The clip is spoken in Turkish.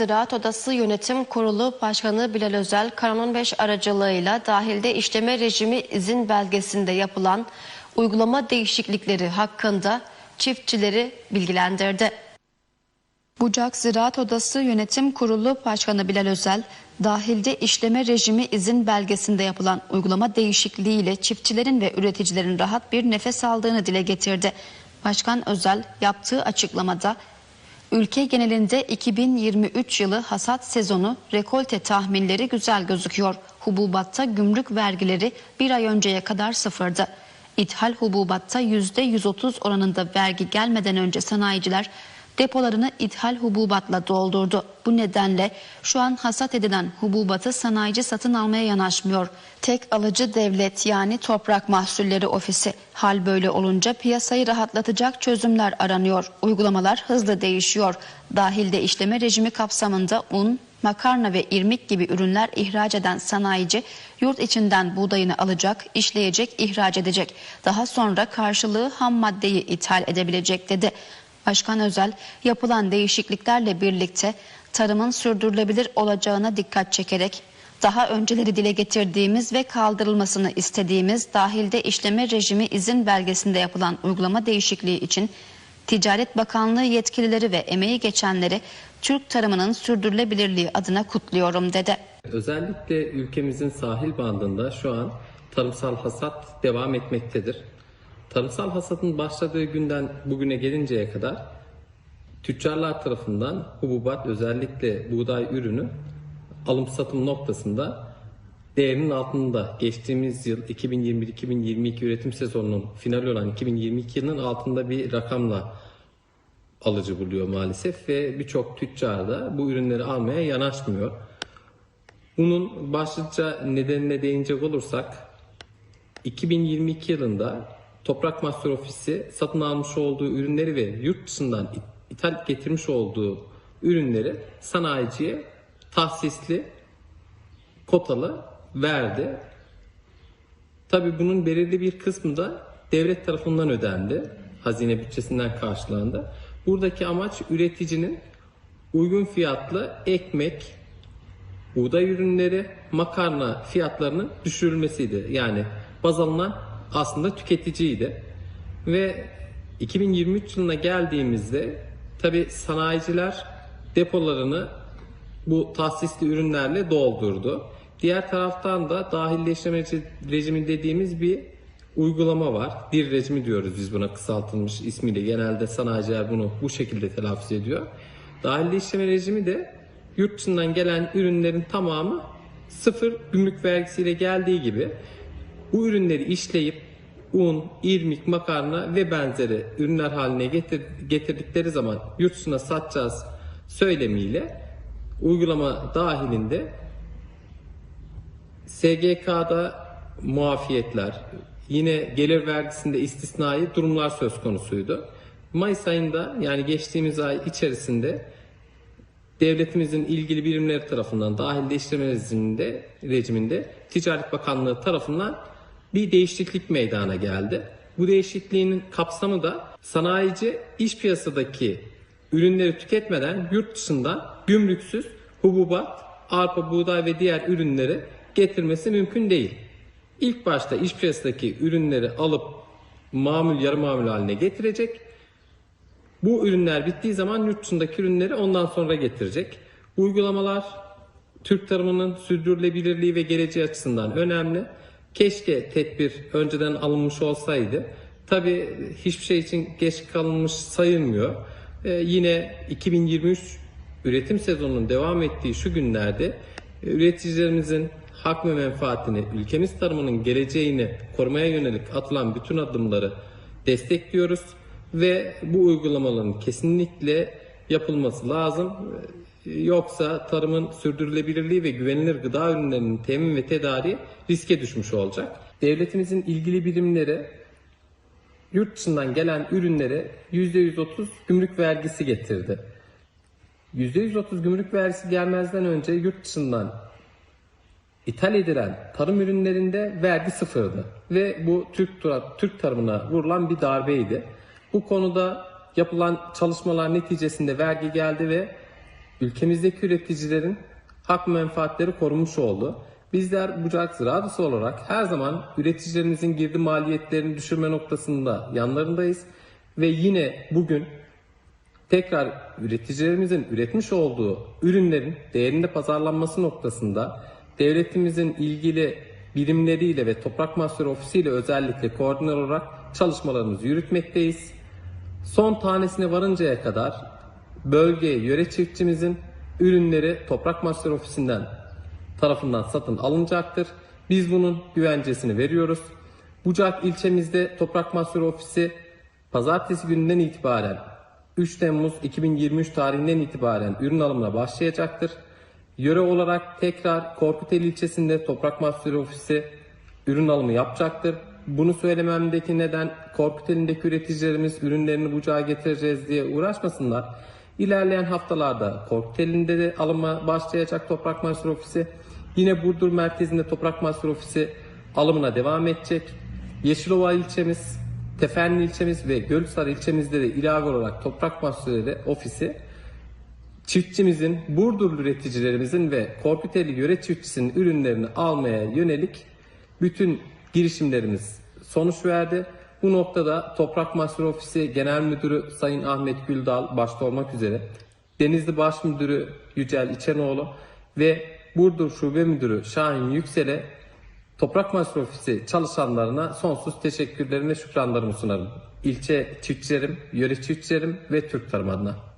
Ziraat Odası Yönetim Kurulu Başkanı Bilal Özel, Kanun 5 aracılığıyla dahilde işleme rejimi izin belgesinde yapılan uygulama değişiklikleri hakkında çiftçileri bilgilendirdi. Bucak Ziraat Odası Yönetim Kurulu Başkanı Bilal Özel, dahilde işleme rejimi izin belgesinde yapılan uygulama değişikliğiyle çiftçilerin ve üreticilerin rahat bir nefes aldığını dile getirdi. Başkan Özel yaptığı açıklamada ülke genelinde 2023 yılı hasat sezonu rekolte tahminleri güzel gözüküyor. Hububatta gümrük vergileri bir ay önceye kadar sıfırdı. İthal hububatta %130 oranında vergi gelmeden önce sanayiciler depolarını ithal hububatla doldurdu. Bu nedenle şu an hasat edilen hububatı sanayici satın almaya yanaşmıyor. Tek alıcı devlet yani Toprak Mahsulleri Ofisi. Hal böyle olunca piyasayı rahatlatacak çözümler aranıyor. Uygulamalar hızlı değişiyor. Dahilde işleme rejimi kapsamında un, makarna ve irmik gibi ürünler ihraç eden sanayici yurt içinden buğdayını alacak, işleyecek, ihraç edecek. Daha sonra karşılığı ham maddeyi ithal edebilecek dedi. Başkan Özel yapılan değişikliklerle birlikte tarımın sürdürülebilir olacağına dikkat çekerek daha önceleri dile getirdiğimiz ve kaldırılmasını istediğimiz dahilde işleme rejimi izin belgesinde yapılan uygulama değişikliği için Ticaret Bakanlığı yetkilileri ve emeği geçenleri Türk tarımının sürdürülebilirliği adına kutluyorum dedi. Özellikle ülkemizin sahil bandında şu an tarımsal hasat devam etmektedir. Tarımsal hasatın başladığı günden bugüne gelinceye kadar tüccarlar tarafından hububat özellikle buğday ürünü alım satım noktasında değerinin altında geçtiğimiz yıl 2021-2022 üretim sezonunun finali olan 2022 yılının altında bir rakamla alıcı buluyor maalesef ve birçok tüccar da bu ürünleri almaya yanaşmıyor. Bunun başlıca nedenine değinecek olursak 2022 yılında Toprak Mahsul Ofisi satın almış olduğu ürünleri ve yurt dışından ithal getirmiş olduğu ürünleri sanayiciye tahsisli kotalı verdi. Tabii bunun belirli bir kısmı da devlet tarafından ödendi. Hazine bütçesinden karşılandı. Buradaki amaç üreticinin uygun fiyatlı ekmek, buğday ürünleri, makarna fiyatlarının düşürülmesiydi. Yani baz alınan aslında tüketiciydi. Ve 2023 yılına geldiğimizde tabi sanayiciler depolarını bu tahsisli ürünlerle doldurdu. Diğer taraftan da dahilleştirme rejimi dediğimiz bir uygulama var. Bir rejimi diyoruz biz buna kısaltılmış ismiyle. Genelde sanayiciler bunu bu şekilde telaffuz ediyor. Dahilleştirme rejimi de yurt dışından gelen ürünlerin tamamı sıfır gümrük vergisiyle geldiği gibi bu ürünleri işleyip un, irmik, makarna ve benzeri ürünler haline getir, getirdikleri zaman yurt dışına satacağız söylemiyle uygulama dahilinde SGK'da muafiyetler, yine gelir vergisinde istisnai durumlar söz konusuydu. Mayıs ayında yani geçtiğimiz ay içerisinde devletimizin ilgili birimleri tarafından dahilleştirme rejiminde, rejiminde Ticaret Bakanlığı tarafından bir değişiklik meydana geldi. Bu değişikliğin kapsamı da sanayici iş piyasadaki ürünleri tüketmeden yurt dışından gümrüksüz hububat, arpa, buğday ve diğer ürünleri getirmesi mümkün değil. İlk başta iş piyasadaki ürünleri alıp mamul yarı mamul haline getirecek. Bu ürünler bittiği zaman yurt dışındaki ürünleri ondan sonra getirecek. Uygulamalar Türk tarımının sürdürülebilirliği ve geleceği açısından önemli. Keşke tedbir önceden alınmış olsaydı. Tabi hiçbir şey için geç kalınmış sayılmıyor. Ee, yine 2023 üretim sezonunun devam ettiği şu günlerde üreticilerimizin hak ve menfaatini, ülkemiz tarımının geleceğini korumaya yönelik atılan bütün adımları destekliyoruz ve bu uygulamaların kesinlikle yapılması lazım. Yoksa tarımın sürdürülebilirliği ve güvenilir gıda ürünlerinin temin ve tedariği riske düşmüş olacak. Devletimizin ilgili birimleri yurt dışından gelen ürünlere %130 gümrük vergisi getirdi. %130 gümrük vergisi gelmezden önce yurt dışından ithal edilen tarım ürünlerinde vergi sıfırdı. Ve bu Türk, Türk tarımına vurulan bir darbeydi. Bu konuda yapılan çalışmalar neticesinde vergi geldi ve ülkemizdeki üreticilerin hak menfaatleri korunmuş oldu. Bizler Bucak Ziraat Odası olarak her zaman üreticilerimizin girdi maliyetlerini düşürme noktasında yanlarındayız. Ve yine bugün tekrar üreticilerimizin üretmiş olduğu ürünlerin değerinde pazarlanması noktasında devletimizin ilgili birimleriyle ve Toprak Mahsulü Ofisi ile özellikle koordinatör olarak çalışmalarımızı yürütmekteyiz. Son tanesine varıncaya kadar bölgeye yöre çiftçimizin ürünleri Toprak Mahsulü Ofisi'nden tarafından satın alınacaktır. Biz bunun güvencesini veriyoruz. Bucak ilçemizde Toprak Mahsulü Ofisi pazartesi gününden itibaren 3 Temmuz 2023 tarihinden itibaren ürün alımına başlayacaktır. Yöre olarak tekrar Korkuteli ilçesinde Toprak Mahsulü Ofisi ürün alımı yapacaktır. Bunu söylememdeki neden Korkuteli'ndeki üreticilerimiz ürünlerini bucağa getireceğiz diye uğraşmasınlar. İlerleyen haftalarda Korkuteli'nde de alıma başlayacak Toprak Mahsulü Ofisi. Yine Burdur merkezinde Toprak Mahsulü Ofisi alımına devam edecek. Yeşilova ilçemiz, Tefenli ilçemiz ve Gölhisar ilçemizde de ilave olarak Toprak Mahsulleri Ofisi çiftçimizin, Burdurlu üreticilerimizin ve Korkuteli yöre çiftçisinin ürünlerini almaya yönelik bütün girişimlerimiz sonuç verdi. Bu noktada Toprak Mahsulü Ofisi Genel Müdürü Sayın Ahmet Güldal başta olmak üzere Denizli Baş Müdürü Yücel İçenoğlu ve Burdur Şube Müdürü Şahin Yüksel'e Toprak Mahsulü Ofisi çalışanlarına sonsuz teşekkürlerimi ve şükranlarımı sunarım. İlçe çiftçilerim, yöre çiftçilerim ve Türk Tarım adına.